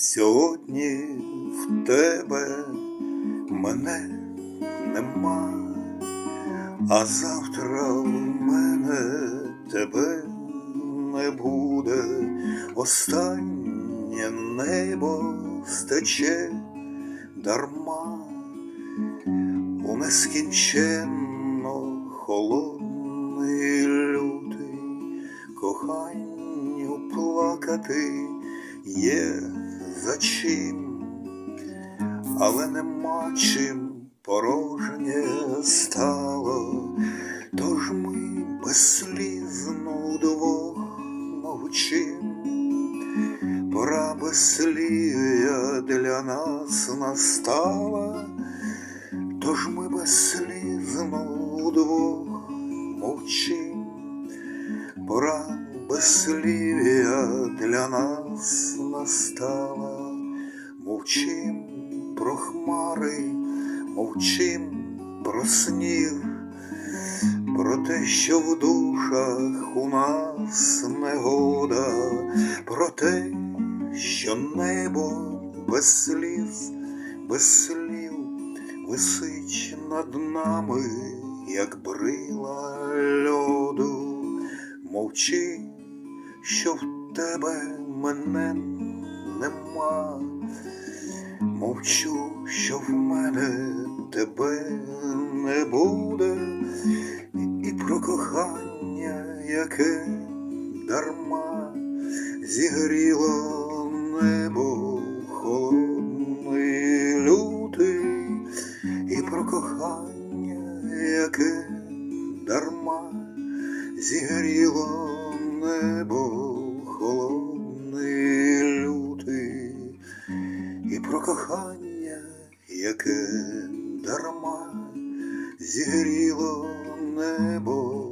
Сьогодні в тебе мене нема, а завтра в мене тебе не буде. Останнє небо стече дарма у нескінченно холодний лютий коханню плакати є за чим, але нема чим порожнє стало, тож ми безслізно удвох мовчим. Пора безслів'я для нас настала, тож ми безслізно удвох мовчим. Пора безслів'я для нас настала, мовчим про хмари, мовчим про сніг, про те, що в душах у нас негода, про те, що небо без сліз, без слів висить над нами, як брила льоду. Мовчи, що в тебе мене нема. Мовчу, що в мене тебе не буде, і про кохання, яке дарма зігріло небо холодний лютий, і про кохання, яке дарма зігріло небо холодний лютий, і про кохання, яке дарма зігріло небо